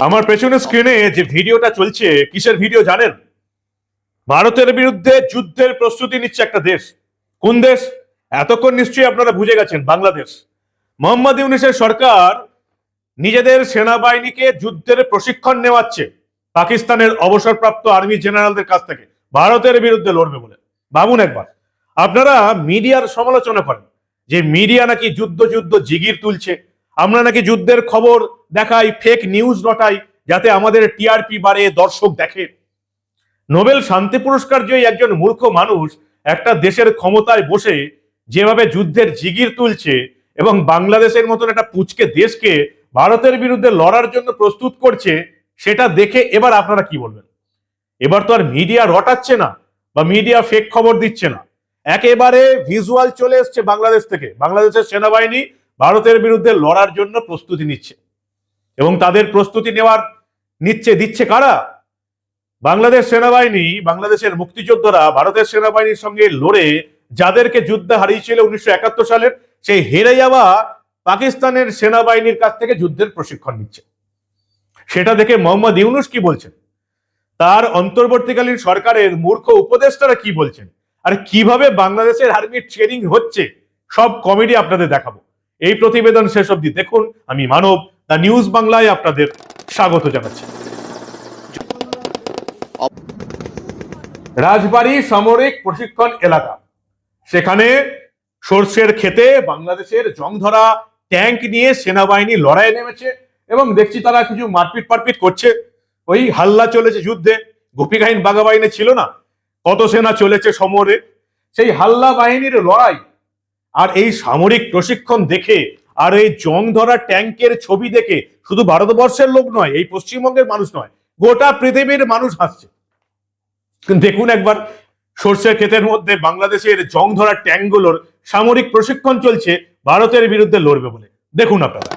আমার পেছনে স্ক্রিনে যে ভিডিওটা চলছে, কিসের ভিডিও জানেন? ভারতের বিরুদ্ধে যুদ্ধের প্রস্তুতি নিচ্ছে একটা দেশ। কোন দেশ? এতক্ষণ নিশ্চয়ই আপনারা বুঝে গেছেন, বাংলাদেশ। মোহাম্মদ ইউনিসের সরকার নিজেদের সেনাবাহিনীকে যুদ্ধের প্রশিক্ষণ নেওয়াচ্ছে পাকিস্তানের অবসরপ্রাপ্ত আর্মি জেনারেলদের কাছ থেকে। ভারতের বিরুদ্ধে লড়বে বলে। ভাবুন একবার। আপনারা মিডিয়ার সমালোচনা করেন যে মিডিয়া নাকি যুদ্ধ যুদ্ধ জিগির তুলছে। আমরা নাকি যুদ্ধের খবর দেখাই ফেক নিউজ রটাই, যাতে আমাদের টিআরপি বাড়ে, দর্শক দেখে। নোবেল শান্তি পুরস্কার জয়ী একজন মূর্খ মানুষ একটা দেশের ক্ষমতায় বসে যেভাবে যুদ্ধের জিগির তুলছে এবং বাংলাদেশের মতন একটা পুচকে দেশকে ভারতের বিরুদ্ধে লড়ার জন্য প্রস্তুত করছে, সেটা দেখে এবার আপনারা কি বলবেন? এবার তো আর মিডিয়া রটাচ্ছে না বা মিডিয়া ফেক খবর দিচ্ছে না। একেবারে ভিজুয়াল চলে এসছে বাংলাদেশ থেকে। বাংলাদেশের সেনাবাহিনী ভারতের বিরুদ্ধে লড়ার জন্য প্রস্তুতি নিচ্ছে। এবং তাদের প্রস্তুতি নেওয়ার নিচ্ছে, দিচ্ছে কারা? বাংলাদেশ সেনাবাহিনী, বাংলাদেশের মুক্তিযোদ্ধারা ভারতের সেনাবাহিনীর সঙ্গে লড়ে যাদেরকে যুদ্ধে হারিয়েছিল উনিশশো একাত্তর সালের সেই হেরে যাওয়া পাকিস্তানের সেনাবাহিনীর কাছ থেকে যুদ্ধের প্রশিক্ষণ নিচ্ছে। সেটা দেখে মোহাম্মদ ইউনুস কি বলছেন? তার অন্তর্বর্তীকালীন সরকারের মূর্খ উপদেষ্টারা কি বলছেন? আর কীভাবে বাংলাদেশের আর্মির ট্রেনিং হচ্ছে? সব কমেডি আপনাদের দেখাবো। এই প্রতিবেদন শেষ অবধি দেখুন। আমি মানব দ্য নিউজ বাংলায় আপনাদের স্বাগত জানাচ্ছি। রাজবাড়ী সামরিক প্রশিক্ষণ এলাকা। সেখানে সর্ষের খেতে বাংলাদেশের জংধরা ট্যাঙ্ক নিয়ে সেনাবাহিনী লড়াই নেমেছে এবং দেখছি তারা কিছু মারপিট পারপিট করছে। ওই হাল্লা চলেছে যুদ্ধে। গোপীগাহিন বাঘা বাহিনী ছিল না। কত সেনা চলেছে সমরে। সেই হাল্লা বাহিনীর লড়াই আর এই সামরিক প্রশিক্ষণ দেখে আর এই জং ধরা ট্যাঙ্কের ছবি দেখে শুধু ভারতবর্ষের লোক নয়, এই পশ্চিমবঙ্গের মানুষ নয়, গোটা পৃথিবীর মানুষ হাসছে। দেখুন একবার সর্ষের ক্ষেতের মধ্যে বাংলাদেশের জং ধরা ট্যাঙ্কগুলোর সামরিক প্রশিক্ষণ চলছে, ভারতের বিরুদ্ধে লড়বে বলে। দেখুন আপনারা।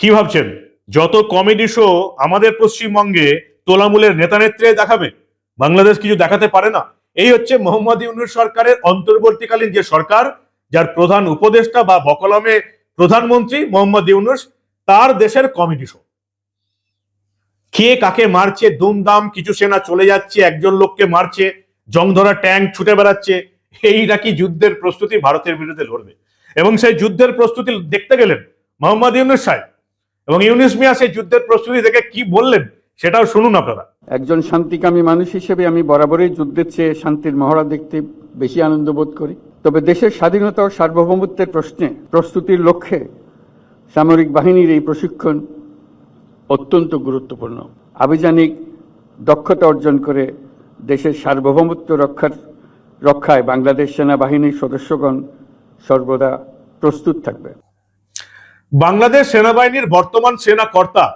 কি ভাবছেন? যত কমেডি শো আমাদের পশ্চিমবঙ্গে তোলামূলের নেতা নেত্রী দেখাবে, বাংলাদেশ কিছু দেখাতে পারে না। এই হচ্ছে মোহাম্মদ ইউনুস সরকারের অন্তর্বর্তীকালীন যে সরকার, যার প্রধান উপদেষ্টা বা বকলমে প্রধানমন্ত্রী মোহাম্মদ ইউনুস, তার দেশের কমেডি শো কে কাকে মারছে, দুমদাম কিছু সেনা চলে যাচ্ছে, একজন লোককে মারছে, জং ধরা ট্যাঙ্ক ছুটে বেড়াচ্ছে, এই নাকি যুদ্ধের প্রস্তুতি ভারতের বিরুদ্ধে লড়বে। এবং সেই যুদ্ধের প্রস্তুতি দেখতে গেলেন মোহাম্মদ ইউনুস সাহেব। এবং ইউনুস মিয়া সেই যুদ্ধের প্রস্তুতি দেখে কি বললেন সেটাও শুনুন আপনারা। একজন শান্তিকামী মানুষ হিসেবে আমি বরাবরই যুদ্ধের চেয়ে শান্তির মহড়া দেখতে বেশি আনন্দ বোধ করি। তবে দেশের স্বাধীনতা ও সার্বভৌমত্বের প্রশ্নে প্রস্তুতির লক্ষ্যে সামরিক বাহিনীর এই প্রশিক্ষণ অত্যন্ত গুরুত্বপূর্ণ। আভিযানিক দক্ষতা অর্জন করে দেশের সার্বভৌমত্ব রক্ষার, রক্ষায় বাংলাদেশ সেনাবাহিনীর সদস্যগণ সর্বদা প্রস্তুত থাকবে। বাংলাদেশ সেনাবাহিনীর বর্তমান সেনা কর্তা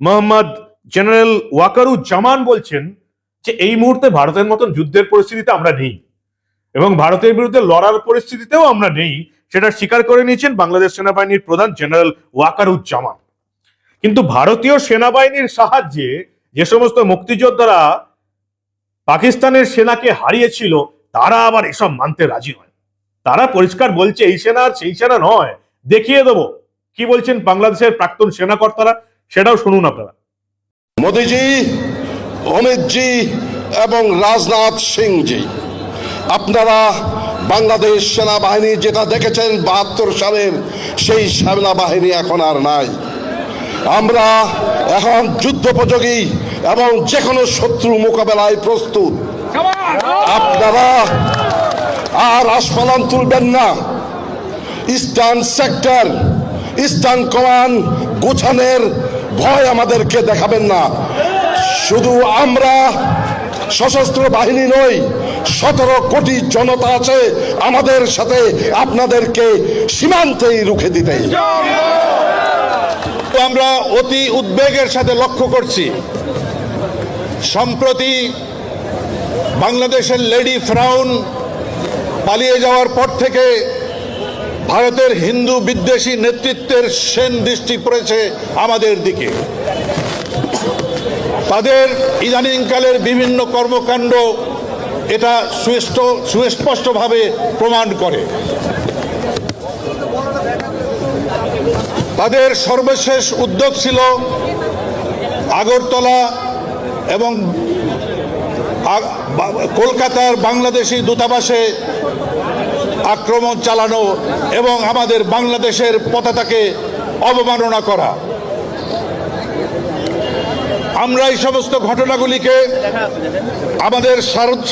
মোহাম্মদ জেনারেল ওয়াকারুজ্জামান বলছেন যে এই মুহূর্তে ভারতের মতন যুদ্ধের পরিস্থিতিতে আমরা নেই এবং ভারতের বিরুদ্ধে লড়ার পরিস্থিতিতেও আমরা নেই সেটা স্বীকার করে নিয়েছেন বাংলাদেশ সেনাবাহিনীর প্রধান জেনারেল ওয়াকারুজ্জামান। কিন্তু ভারতীয় সেনাবাহিনীর সাহায্যে যে সমস্ত মুক্তিযোদ্ধারা পাকিস্তানের সেনাকে হারিয়েছিল, তারা আবার এসব মানতে রাজি নয়। তারা পরিষ্কার বলছে, এই সেনা আর সেই সেনা নয়। দেখিয়ে দেবো। কি বলছেন বাংলাদেশের প্রাক্তন সেনাকর্তারা? সেটাও শুনুন আপনারা। মোদিজি অমিত জি এবং রাজনাথ সিং জি আপনারা বাংলাদেশ সেনাবাহিনী যেটা দেখেছেন বাহাত্তর সালের সেই সেনাবাহিনী এখন আর নাই। আমরা এখন যুদ্ধোপযোগী এবং যে কোনো শত্রু মোকাবেলায় প্রস্তুত। আপনারা আর আস্ফালন তুলবেন না। ইস্টার্ন সেক্টর, ইস্টার্ন কমান্ড গোছানের ভয় আমাদেরকে দেখাবেন না। শুধু আমরা সশস্ত্র বাহিনী নই, সতেরো কোটি জনতা আছে আমাদের সাথে আপনাদেরকে সীমান্তেই রুখে দিতে। আমরা অতি উদ্বেগের সাথে লক্ষ্য করছি, সম্প্রতি বাংলাদেশের লেডি ফ্রাউন পালিয়ে যাওয়ার পর থেকে ভারতের হিন্দু বিদ্বেষী নেতৃত্বের সেন দৃষ্টি পড়েছে আমাদের দিকে। তাদের ইদানিংকালের বিভিন্ন কর্মকাণ্ড এটা সুস্পষ্ট সুস্পষ্টভাবে প্রমাণ করে। তাদের সর্বশেষ উদ্যোগ ছিল আগরতলা এবং কলকাতার বাংলাদেশি দূতাবাসে আক্রমণ চালানো এবং আমাদের বাংলাদেশের পতাকাকে অবমাননা করা। আমরা এই সমস্ত ঘটনাগুলিকে আমাদের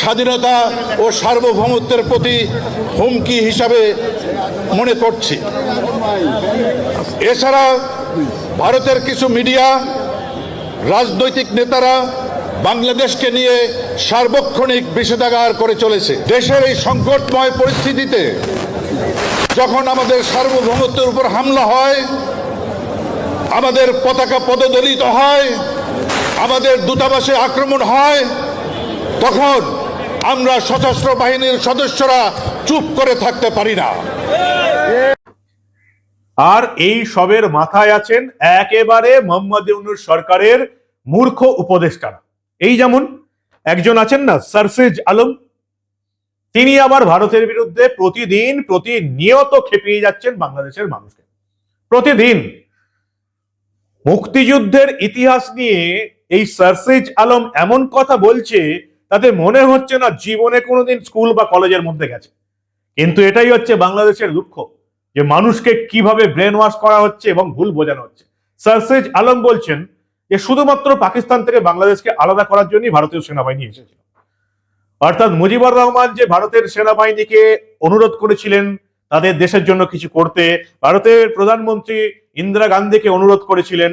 স্বাধীনতা ও সার্বভৌমত্বের প্রতি হুমকি হিসাবে মনে করছি। এছাড়া ভারতের কিছু মিডিয়া, রাজনৈতিক নেতারা বাংলাদেশকে নিয়ে সার্বক্ষণিক বিষেধাগার করে চলেছে। দেশের এই সংকটময় পরিস্থিতিতে যখন আমাদের সার্বভৌমত্বের উপর হামলা হয়, আমাদের পতাকা পদদলিত হয়, আমাদের দূতাবাসে আক্রমণ হয়, তখন আমরা সশস্ত্র বাহিনীর সদস্যরা চুপ করে থাকতে পারি না। আর এই সবের মাথায় আছেন একেবারে মোহাম্মদ সরকারের মূর্খ উপদেষ্টারা। এই যেমন একজন আছেন না, সারফেজ আলম। তিনি আবার ভারতের বিরুদ্ধে প্রতিদিন প্রতিনিয়ত খেপিয়ে যাচ্ছেন বাংলাদেশের মানুষকে। প্রতিদিন মুক্তিযুদ্ধের ইতিহাস নিয়ে এই সারফেজ আলম এমন কথা বলছে, তাতে মনে হচ্ছে না জীবনে কোনোদিন স্কুল বা কলেজের মধ্যে গেছে। কিন্তু এটাই হচ্ছে বাংলাদেশের দুঃখ, যে মানুষকে কীভাবে ব্রেন ওয়াশ করা হচ্ছে এবং ভুল বোঝানো হচ্ছে। সারসেজ আলম বলছেন যে শুধুমাত্র পাকিস্তান থেকে বাংলাদেশকে আলাদা করার জন্যই ভারতীয় সেনাবাহিনী এসেছিল। অর্থাৎ মুজিবুর রহমান যে ভারতের সেনাবাহিনীকে অনুরোধ করেছিলেন তাদের দেশের জন্য কিছু করতে, ভারতের প্রধানমন্ত্রী ইন্দিরা গান্ধীকে অনুরোধ করেছিলেন।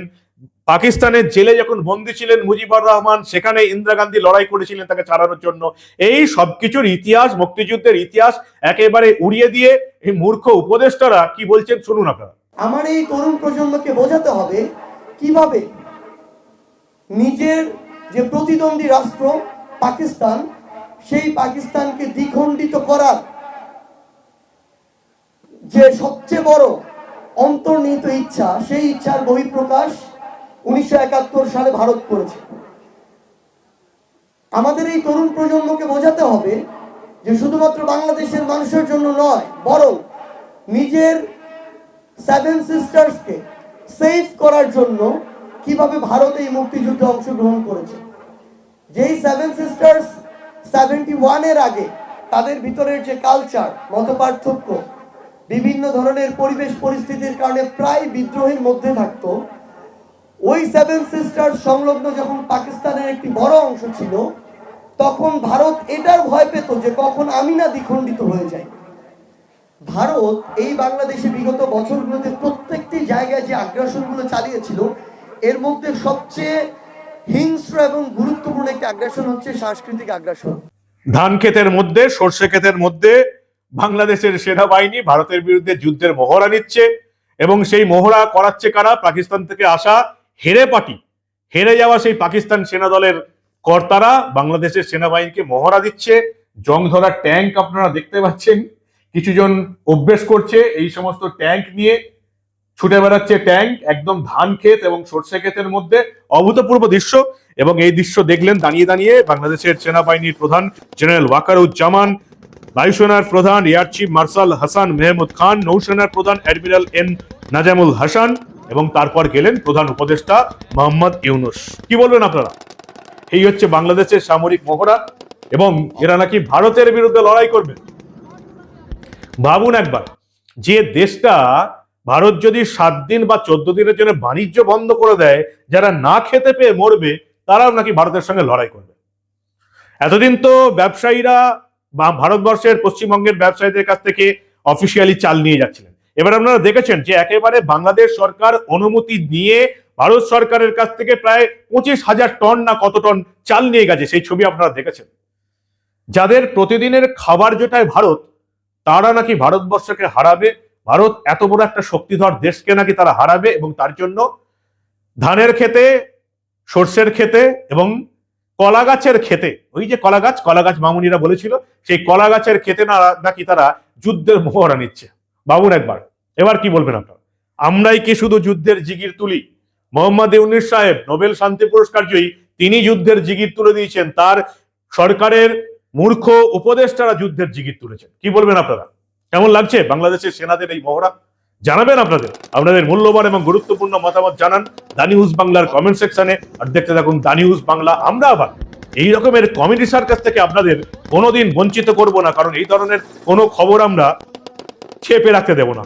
পাকিস্তানের জেলে যখন বন্দী ছিলেন মুজিবুর রহমান, সেখানে ইন্দিরা গান্ধী লড়াই করেছিলেন তাকে ছাড়ানোর জন্য। এই সবকিছুর ইতিহাস, মুক্তিযুদ্ধের ইতিহাস একেবারে উড়িয়ে দিয়ে এই মূর্খ উপদেষ্টারা কি বলছেন শুনুন আপনারা। আমার এই তরুণ প্রজন্মকে বোঝাতে হবে কীভাবে নিজের যে প্রতিদ্বন্দ্বী রাষ্ট্র, পাকিস্তান, সেই পাকিস্তানকে দ্বিখণ্ডিত করার যে সবচেয়ে বড় অন্তর্নিহিত ইচ্ছা, সেই ইচ্ছার বহিঃপ্রকাশ উনিশশো একাত্তর সালে ভারত করেছে। আমাদের এই তরুণ প্রজন্মকে বোঝাতে হবে যে শুধুমাত্র বাংলাদেশের মানুষের জন্য নয়, বরং নিজের সেভেন সিস্টার্সকে সেভ করার জন্য কীভাবে ভারত এই মুক্তিযুদ্ধে অংশগ্রহণ করেছে? যেই সেভেন সিস্টার্স সেভেন্টি ওয়ানের আগে তাদের ভিতরের যে কালচার মতপার্থক্য, বিভিন্ন ধরনের পরিবেশ পরিস্থিতির কারণে প্রায় বিদ্রোহের মধ্যে থাকতো, ওই সেভেন সিস্টার সংলগ্ন যখন পাকিস্তানের একটি বড় অংশ ছিল, তখন ভারত এটার ভয় পেত যে কখন আমি না দ্বিখণ্ডিত হয়ে যাই ভারত এই বাংলাদেশে বিগত বছরগুলোতে প্রত্যেকটি জায়গায় যে আগ্রাসনগুলো চালিয়েছিল এর মধ্যে সবচেয়ে হিংস্র এবং গুরুত্বপূর্ণ একটি আগ্রাসন হচ্ছে সাংস্কৃতিক আগ্রাসন ধান ক্ষেতের মধ্যে, সর্ষে ক্ষেতের মধ্যে বাংলাদেশের সেনাবাহিনী ভারতের বিরুদ্ধে যুদ্ধের মহড়া নিচ্ছে এবং সেই মহড়া করাচ্ছে কারা? পাকিস্তান থেকে আসা হেরে পার্টি। হেরে যাওয়া সেই পাকিস্তান সেনা দলের কর্তারা বাংলাদেশের সেনাবাহিনীকে মহড়া দিচ্ছে। জং ধরা ট্যাঙ্ক আপনারা দেখতে পাচ্ছেন। কিছুজন অভ্যেস করছে এই সমস্ত ট্যাঙ্ক নিয়ে। ছুটে বেড়াচ্ছে ট্যাঙ্ক, একদম ধান ক্ষেত এবং সর্ষে ক্ষেতের মধ্যে অভূতপূর্ব দৃশ্য এবং এই দৃশ্য দেখলেন দাঁড়িয়ে দাঁড়িয়ে বাংলাদেশের সেনাবাহিনীর প্রধান জেনারেল ওয়াকারুজ্জামান, বায়ুসেনার প্রধান air chief marshal Hasan Mahmud Khan, নৌসেনার প্রধান অ্যাডমিরাল এন নাজামুল হাসান এবং তারপর গেলেন প্রধান উপদেষ্টা মোহাম্মদ ইউনুস। কি বলবেন আপনারা? এই হচ্ছে বাংলাদেশের সামরিক মহড়া এবং এরা নাকি ভারতের বিরুদ্ধে লড়াই করবে। ভাবুন একবার, যে দেশটা ভারত যদি সাত দিন বা চোদ্দ দিনের জন্য বাণিজ্য বন্ধ করে দেয়, যারা না খেতে পেয়ে মরবে, তারাও নাকি ভারতের সঙ্গে লড়াই করবে। এতদিন তো ব্যবসায়ীরা বা ভারতবর্ষের পশ্চিমবঙ্গের ব্যবসায়ীদের কাছ থেকে অফিসিয়ালি চাল নিয়ে যাচ্ছিলেন। এবার আপনারা দেখেছেন যে একেবারে বাংলাদেশ সরকার অনুমতি নিয়ে ভারত সরকারের কাছ থেকে প্রায় পঁচিশ হাজার টন না কত টন চাল নিয়ে গেছে, সেই ছবি আপনারা দেখেছেন। যাদের প্রতিদিনের খাবার জোটায় ভারত, তারা নাকি ভারতবর্ষকে হারাবে ভারত এত বড় একটা শক্তিধর দেশকে নাকি তারা হারাবে এবং তার জন্য ধানের খেতে, সর্ষের খেতে এবং কলা গাছের খেতে, ওই যে কলা গাছ কলা গাছ মামুনিরা বলেছিল, সেই কলা গাছের খেতে না, নাকি তারা যুদ্ধের মোহরা নিচ্ছে। বাবুন একবার, এবার কি বলবেন আপনারা? আমরাই কি শুধু যুদ্ধের জিগির তুলি? মোহাম্মদ ইউনিস সাহেব, নোবেল শান্তি পুরস্কার জয়ী, তিনি যুদ্ধের জিগির তুলে দিয়েছেন, তার সরকারের মূর্খ উপদেষ্টারা যুদ্ধের জিগির তুলেছেন। কি বলবেন আপনারা? কেমন লাগছে বাংলাদেশের সেনাদের এই মহড়া? জানাবেন আপনাদের। আপনাদের মূল্যবান এবং গুরুত্বপূর্ণ মতামত জানান দানি নিউজ বাংলার কমেন্ট সেকশনে আর দেখতে থাকুন দানি নিউজ বাংলা। আমরা আবার এই রকমের কমেডি সার্কাস থেকে আপনাদের কোনোদিন বঞ্চিত করব না, কারণ এই ধরনের কোনো খবর আমরা ছেপে রাখতে দেব না।